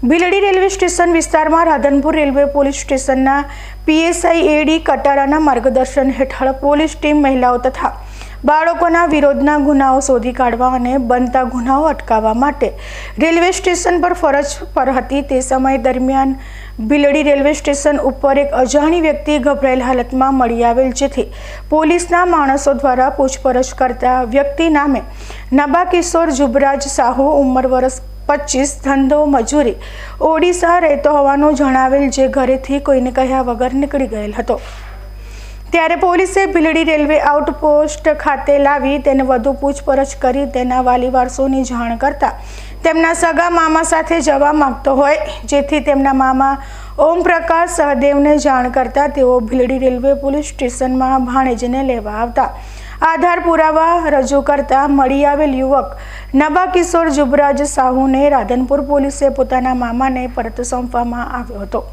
Bhildi railway station વિસ્તારમાં Radhanpur railway police સ્ટેશનના PSI એડી કટારાના માર્ગદર્શન હેઠળ પોલીસ ટીમ મહિલાઓ તથા બાળકોના વિરોધના ગુનાઓ શોધી કાઢવા અને બનતા ગુનાઓ અટકાવવા માટે રેલવે સ્ટેશન પર ફરજ પર હતી. તે સમય દરમિયાન ભીલડી રેલવે સ્ટેશન ઉપર એક અજાણી વ્યક્તિ ગભરાયેલ હાલતમાં મળી આવેલ, જેથી પોલીસના માણસો દ્વારા પૂછપરછ કરતા વ્યક્તિ નામે નબા કિશોર જુબરાજ સાહુ, ઉંમર વર્ષ પચીસ ધંધો મજૂરી. ઓડિશા રહેતો હોવાનું જણાવેલ જે ઘરેથી કોઈને કહ્યા વગર નીકળી ગયેલ હતો. ત્યારે પોલીસે ભીલડી રેલવે આઉટપોસ્ટ ખાતે લાવી તેને વધુ પૂછપરછ કરી તેના વાલી વારસોની જાણ કરતા તેમના સગા મામા સાથે જવા માગતો હોય, જેથી તેમના મામા ઓમપ્રકાશ સહદેવને જાણ કરતા તેઓ ભીલડી રેલવે પોલીસ સ્ટેશનમાં ભાણેજને લેવા આવતા. આધાર પુરાવા રજૂ કરતા મળી આવેલ યુવક નબા કિશોર જુબરાજ સાહુને રાધનપુર પોલીસે પોતાના મામાને પરત સોંપવામાં આવ્યો હતો.